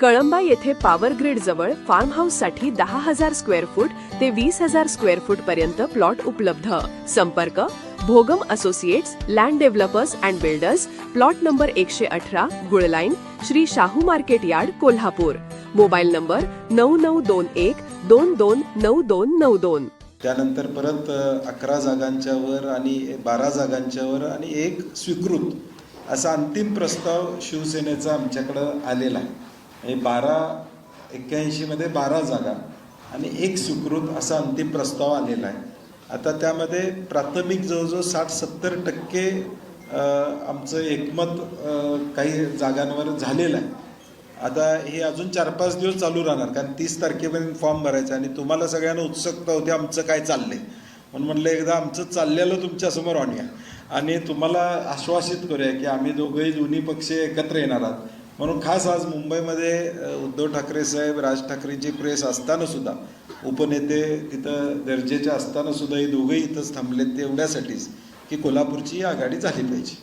कळंबा येथे power grid जवळ farm हाऊससाठी दहा हजार स्क्वेअर फूट ते वीस हजार स्क्वेअर फूट पर्यंत प्लॉट उपलब्ध. संपर्क Bhogam associates land developers and builders plot number एकशे अठरा गुळलाईन Shri Shahu market yard Kolhapur. Mobile number नऊ नऊ दोन एक दोन दोन नऊ दोन नऊ दोन. त्यानंतर परत अकरा जागांच्यावर आणि बारा जागांच्यावर आणि एक स्वीकृत असा अंतिम प्रस्ताव शिवसेनेचा आमच्याकडं आलेला आहे. हे बारा एक्क्याऐंशीमध्ये बारा जागा. आणि एक सुकृत असा अंतिम प्रस्ताव आलेला आहे. आता त्यामध्ये प्राथमिक जवळजवळ साठ सत्तर टक्के आमचं एकमत काही जागांवर झालेलं आहे. आता हे अजून चार पाच दिवस चालू राहणार कारण तीस तारखेपर्यंत फॉर्म भरायचा आणि तुम्हाला सगळ्यांना उत्सुकता होती आमचं काय चाललंय. म्हणून म्हटलं एकदा आमचं चाललेलं तुमच्यासमोर आणूया. आणि तुम्हाला आश्वासित करूया की आम्ही दोघंही दोन्ही पक्ष एकत्र येणार आहात. म्हणून खास आज मुंबईमध्ये उद्धव ठाकरे साहेब राज ठाकरेंची प्रेस असताना सुद्धा उपनेते तिथं दर्जेचे असताना सुद्धा हे दोघंही इथंच थांबलेत ते एवढ्यासाठीच की कोल्हापूरची ही आघाडी झाली पाहिजे.